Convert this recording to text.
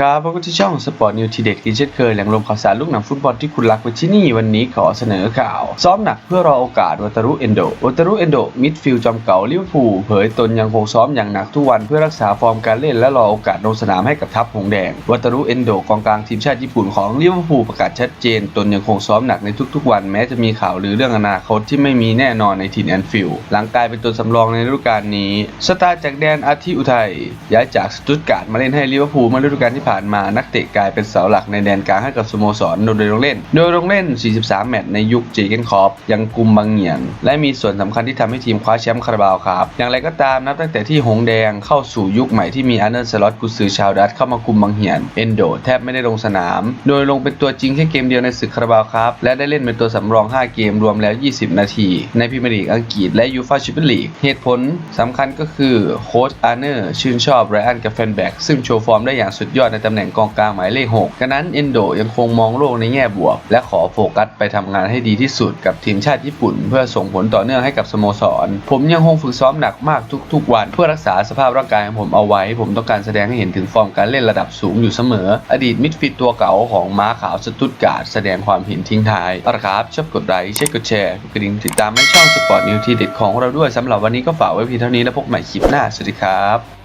ครับพบกันที่ช่องสปอร์ตนิวทีเด็ดกินเช่นเคยแหล่งรวมข่าวสารลูกหนังฟุตบอลที่คุณรักไว้ที่นี่ วันนี้ขอเสนอข่าว ซ้อมหนักเพื่อรอโอกาสวัตารุเอนโดวัตารุเอนโดมิดฟิลด์จอมเก่าลิเวอร์พูลเผยตนยังคงซ้อมอย่างหนักทุกวันเพื่อรักษาฟอร์มการเล่นและรอโอกาสลงสนามให้กับทัพหงแดงวัตารุเอนโดกองกลางทีมชาติญี่ปุ่นของลิเวอร์พูลประกาศชัดเจน ตนยังคงซ้อมหนักในทุกๆ วันแม้จะมีข่าวลือเรื่องอนาคตที่ไม่มีแน่นอนในทีมแอนฟิลด์หลังกลายเป็นตัวสำรองในฤดูกาลนี้สตาร์จากแดนอาทิอุทัยย้ายจากสตุตการ์ดมาเล่นให้ลิเวอร์พูลเมื่อฤดูกาลที่ผ่านมานักเตะกลายเป็นเสาหลักในแดนกลางให้กับสโมสรโดยลงเล่น โดยลงเล่น 43 แมตช์ในยุคเจเกนคอปยังกุมบังเหียน และมีส่วนสำคัญที่ทำให้ทีมคว้าแชมป์คาราบาวครับ อย่างไรก็ตามนับตั้งแต่ที่หงแดงเข้าสู่ยุคใหม่ที่มีอาร์เนอร์สล็อตกุซือชาวดัตเข้ามาคุมบังเหียนเอนโดแทบไม่ได้ลงสนาม โดยลงเป็นตัวจริงแค่เกมเดียวในศึกคาราบาวครับและได้เล่นเป็นตัวสำรอง 5 เกมรวมแล้ว 20 นาที ในพรีเมียร์ลีกอังกฤษและยูฟาแชมเปี้ยนลีกเหตุผลสำคัญก็คือโค้ชอาร์เนอร์ชื่นชอบไรอันกับแฟนแบ็กซึ่งโชว์ฟอร์มได้อย่างสุดยอดในตำแหน่งกองกลางหมายเลข 6 ดังนั้นเอนโดยังคงมองโลกในแง่บวก และขอโฟกัสไปทำงานให้ดีที่สุดกับทีมชาติญี่ปุ่น เพื่อส่งผลต่อเนื่องให้กับสโมสร ผมยังคงฝึกซ้อมหนักมากทุก ๆ วัน เพื่อรักษาสภาพร่างกายของผมเอาไว้ ผมต้องการแสดงให้เห็นถึงฟอร์มการเล่นระดับสูงอยู่เสมอ อดีตมิดฟิลด์ตัวเก่าของม้าขาวสตุตการ์ดแสดงความเห็นทิ้งท้ายเอาละครับชอบกดไลค์ใช่กดแชร์กดกระดิ่งติดตามให้ช่องสปอร์ตนิวทีเด็ดของเราด้วยสำหรับวันนี้ก็ฝากไว้เพียงเท่านี้แล้วพบใหม่คลิปหน้าสวัสดีครับ